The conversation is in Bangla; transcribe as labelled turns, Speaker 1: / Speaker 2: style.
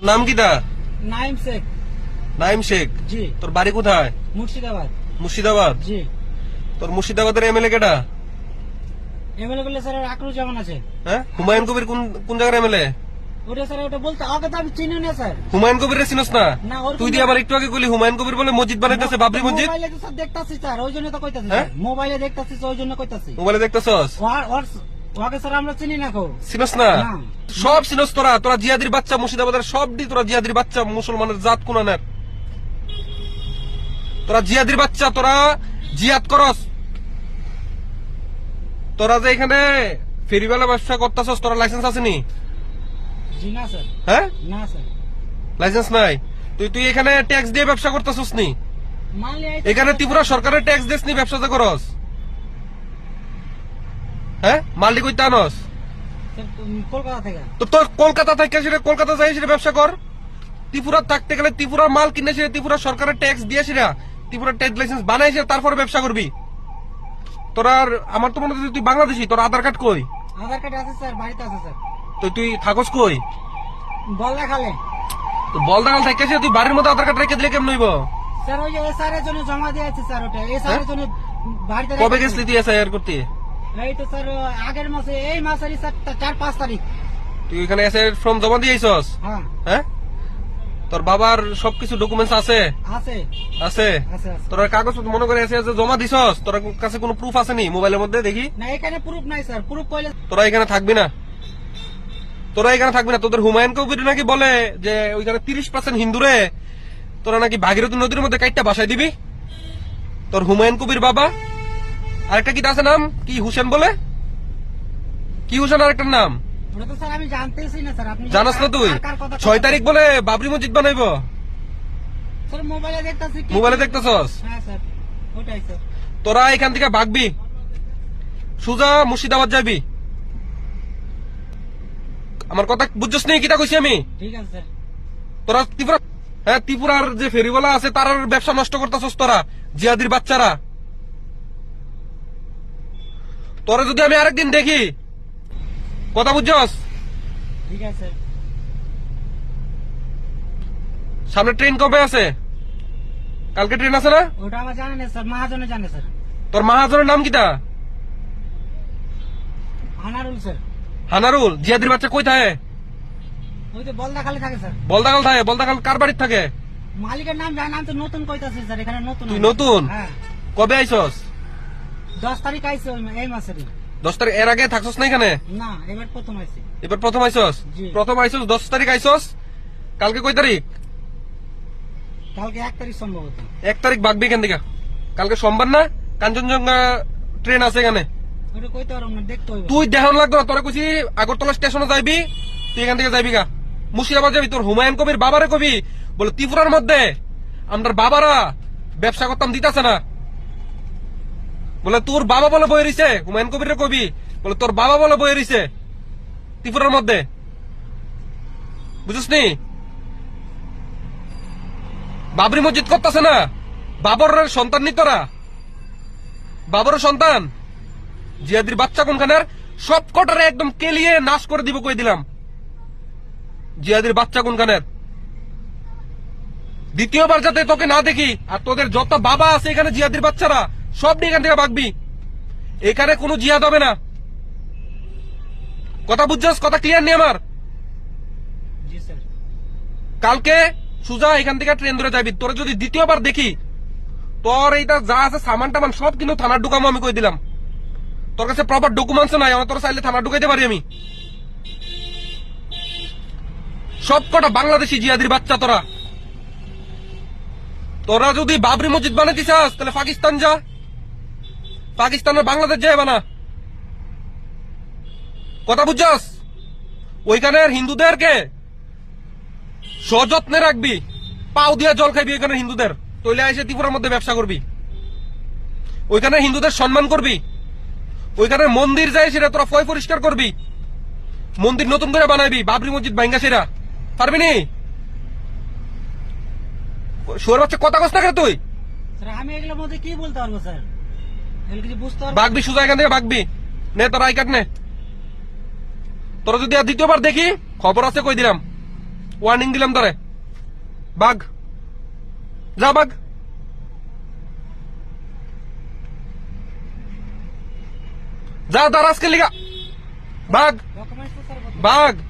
Speaker 1: তোর নাম কি তা
Speaker 2: নাইম শেখ।
Speaker 1: নাইম শেখ?
Speaker 2: জি।
Speaker 1: তোর বাড়ি কোথায়?
Speaker 2: মুর্শিদাবাদ।
Speaker 1: মুর্শিদাবাদ?
Speaker 2: জি।
Speaker 1: তোর মুর্শিদাবাদের এমএলএ কেটা
Speaker 2: এমএলএ বলে স্যার আকরু জামান আছে।
Speaker 1: হ্যাঁ? হুমায়ুন কবির কোন কোন জায়গার এমএলএ
Speaker 2: ওটা স্যার ওটা বলতে আগে তো আমি চিনি না স্যার
Speaker 1: হুমায়ুন কবির চিনস না? তুই দিয়ে আবার একটু আগে কইলি হুমায়ুন কবির বলে মসজিদ বানাইতেছে বাবরি মসজিদ?
Speaker 2: মোবাইলে তো স্যার দেখতাছি স্যার ওই জন্য তো কইতাছি
Speaker 1: হ্যাঁ?
Speaker 2: মোবাইলে দেখতাছি ওই জন্য কইতাছি।
Speaker 1: মোবাইলে দেখতেছস?
Speaker 2: ওকে স্যার আমরা চিনি না কো
Speaker 1: চিনস না?
Speaker 2: না।
Speaker 1: সব চিনস তোরা তোরা জিয়াদির বাচ্চা মুর্শিদাবাদের সব দি তোরা জিয়াদির বাচ্চা মুসলমানের জাত কোনানের। তোরা জিয়াদির বাচ্চা তোরা জিয়াদ করস। তোরা যে এখানে ফেরিওয়ালা ব্যবসা করতেছস তোরা লাইসেন্স আসেনি? হ্যাঁ? লাইসেন্স নাই? তুই তুই এখানে ট্যাক্স দিয়ে ব্যবসা করতেছস নি? এখানে ত্রিপুরা সরকারের ট্যাক্স দিস নি ব্যবসা করস? হ্যাঁ? কইতে আনস?
Speaker 2: কলকাতা থেকে।
Speaker 1: তো তোর কলকাতা থেকে সেটা কলকাতা যাই সেটা ব্যবসা কর। ত্রিপুরা থাকতে গেলে ত্রিপুরার মাল কিনে সেটা ত্রিপুরা সরকারের ট্যাক্স দিয়ে সেটা ত্রিপুরা ট্যাক্স লাইসেন্স বানাই সেটা তারপরে ব্যবসা করবি। তোর আর আমার তো মনে হচ্ছে তুই বাংলাদেশি তোর আধার কার্ড কই?
Speaker 2: আধার কার্ড আছে স্যার বাড়িতে আছে স্যার।
Speaker 1: তো তুই থাকস কই?
Speaker 2: বল দেখালে
Speaker 1: তো বলদাগাল থেকে তুই বাড়ির মধ্যে আধার কার্ড রেখে দিলে কেমন হইব?
Speaker 2: স্যার ওই এসআর এর জন্য জমা দিয়েছে স্যার ওটা। এসআর এর জন্য বাড়িতে
Speaker 1: কবে। গেছিলি তুই এসআইআর করতে?
Speaker 2: এই তো স্যার আগের মাসে এই মাসেরই স্যার চার পাঁচ তারিখ।
Speaker 1: তুই এখানে এসআইআর ফর্ম জমা দিয়েছস?
Speaker 2: হ্যাঁ।
Speaker 1: হ্যাঁ? তোর বাবার সবকিছু ডকুমেন্টস আছে? তোর কাগজ মনে করে এসে আছে জমা দিছস? তোর কাছে কোনো প্রুফ আছে নি মোবাইলের মধ্যে? দেখি।
Speaker 2: না এখানে প্রুফ নাই স্যার। প্রুফ কইলে
Speaker 1: তোরা এখানে থাকবি না। তোরা এখানে থাকবি না। তোদের হুমায়ুন কবির নাকি বলে যে ওইখানে তিরিশ পার্সেন্ট হিন্দুরে তোরা নাকি ভাগীরথী নদীর মধ্যে কাইটটা বাসায় দিবি? তোর হুমায়ুন কবির বাবা আরেকটা কি আছে নাম? কি হুসেন বলে? কি হুসেন আরেকটার নাম? জানাস না তুই। ছয় তারিখ বলে বাবরি মসজিদ বানাইব।
Speaker 2: মোবাইলে দেখতাছি
Speaker 1: দেখতেছস?
Speaker 2: হ্যাঁ
Speaker 1: তোরা এখান থেকে ভাগবি। সুজা মুর্শিদাবাদ যাবি। আমার কথা বুঝছস নি? কিটা কইছি আমি?
Speaker 2: ঠিক আছে স্যার।
Speaker 1: তোরা ত্রিপুরা হ্যাঁ ত্রিপুরার যে ফেরিওয়ালা আছে তার ব্যবসা নষ্ট করতেছস তোরা জিয়াদির বাচ্চারা। তোরা যদি আমি আরেকদিন দেখি কথা বুঝছস?
Speaker 2: ঠিক আছে।
Speaker 1: সামনে ট্রেন কবে আছে? কালকে ট্রেন আছে না?
Speaker 2: ওটা আমার জানে না স্যার মহাজনে জানে স্যার।
Speaker 1: তোর মাহাজনের নাম কিটা?
Speaker 2: আনারুল স্যার।
Speaker 1: হানারুল জিয়াদির বাচ্চা কই থাকে?
Speaker 2: ওই তো বলদা খালি থাকে স্যার।
Speaker 1: বলদাকাল থাকে বলদাকাল কার বাড়ির থাকে?
Speaker 2: মালিকের নাম জানি তো নতুন কইতাছি স্যার এখানে নতুন
Speaker 1: তুই নতুন?
Speaker 2: হ্যাঁ।
Speaker 1: কবে আইসস
Speaker 2: দশ তারিখ আইছে এই মাসেরই
Speaker 1: দশ তারিখ এর আগে থাকছস না এখানে?
Speaker 2: না এবার প্রথম আইছে।
Speaker 1: এবার প্রথম আইসস দশ তারিখ আইসস কালকে কই তারিখ?
Speaker 2: কালকে এক তারিখ সম্ভবত।
Speaker 1: এক তারিখ বাগবি কালকে সোমবার না? কাঞ্চনজঙ্ঘা ট্রেন আছে এখানে। তুই দেখান লাগতো তোরা কইছি আগরতলা স্টেশনে যাইবি তুই এখান থেকে যাইবি গা। মুর্শিদাবাদ যাবি তোর হুমায়ুন কবির বাবারে কবি বলে ত্রিপুরার মধ্যে আমরা বাবারা ব্যবসা করতাম দিতাছে না। বলে, তোর বাবা বলে বই রইছে হুমায়ুন কবির কবি। বলে, তোর বাবা বলে বই রইছে ত্রিপুরার মধ্যে। বুঝছিস নি? বাবরি মসজিদ করতেছে না? বাবর সন্তান নি তোরা? বাবরের সন্তান? জিয়াদির বাচ্চা কোনখানের সব কটারে একদম কেলিয়ে নাশ করে দিব কই দিলাম? জিয়াদির বাচ্চা কোনখানের দ্বিতীয়বার যাতে তোকে না দেখি, আর তোদের যত বাবা আছে এখানে জিয়াদির বাচ্চারা সব নিয়ে এখান থেকে ভাগবি। এখানে কোনো জিয়াদ হবে না। কথা বুঝছস? কথা ক্লিয়ার নেই আমার? কালকে সুজা এখান থেকে ট্রেন ধরে যাবি। তোরা যদি দ্বিতীয়বার দেখি তোর এইটা যা আছে সামান টামান সব কিন্তু থানার ঢুকামো আমি কই দিলাম। তোর কাছে প্রপার ডকুমেন্টস নাই আমার তোর চাইলে থানা ঢুকাইতে পারি আমি। সব কটা বাংলাদেশি জিয়াদির বাচ্চা তোরা। তোরা যদি বাবরি মসজিদ বানাতে চাস তাহলে পাকিস্তান যা। পাকিস্তানের বাংলাদেশ যায় বানা কথা বুঝছস? ওইখানের হিন্দুদেরকে সযত্নে রাখবি। পাও দিয়া জল খাইবি ওইখানে হিন্দুদের। তৈলে এসে ত্রিপুরার মধ্যে ব্যবসা করবি। ওইখানে হিন্দুদের সম্মান করবি। ওইখানে মন্দির যায় সেটা তোরা ফয় পরিষ্কার করবি। মন্দির নতুন করে বানাইবি, বাবরি মসজিদ ভাঙ্গা সেরা পারবি নি? শোর বাচ্চা কথা কস না তুই?
Speaker 2: আমি এগুলোর মধ্যে কি বলতে পারব, স্যার?
Speaker 1: বাঘবি তোর যদি আর দ্বিতীয়বার দেখি খবর আছে কই দিলাম। ওয়ার্নিং দিলাম তোরে। বাঘ। যা বাঘ। যা তার আজকে লিখা বাঘ। বাঘ।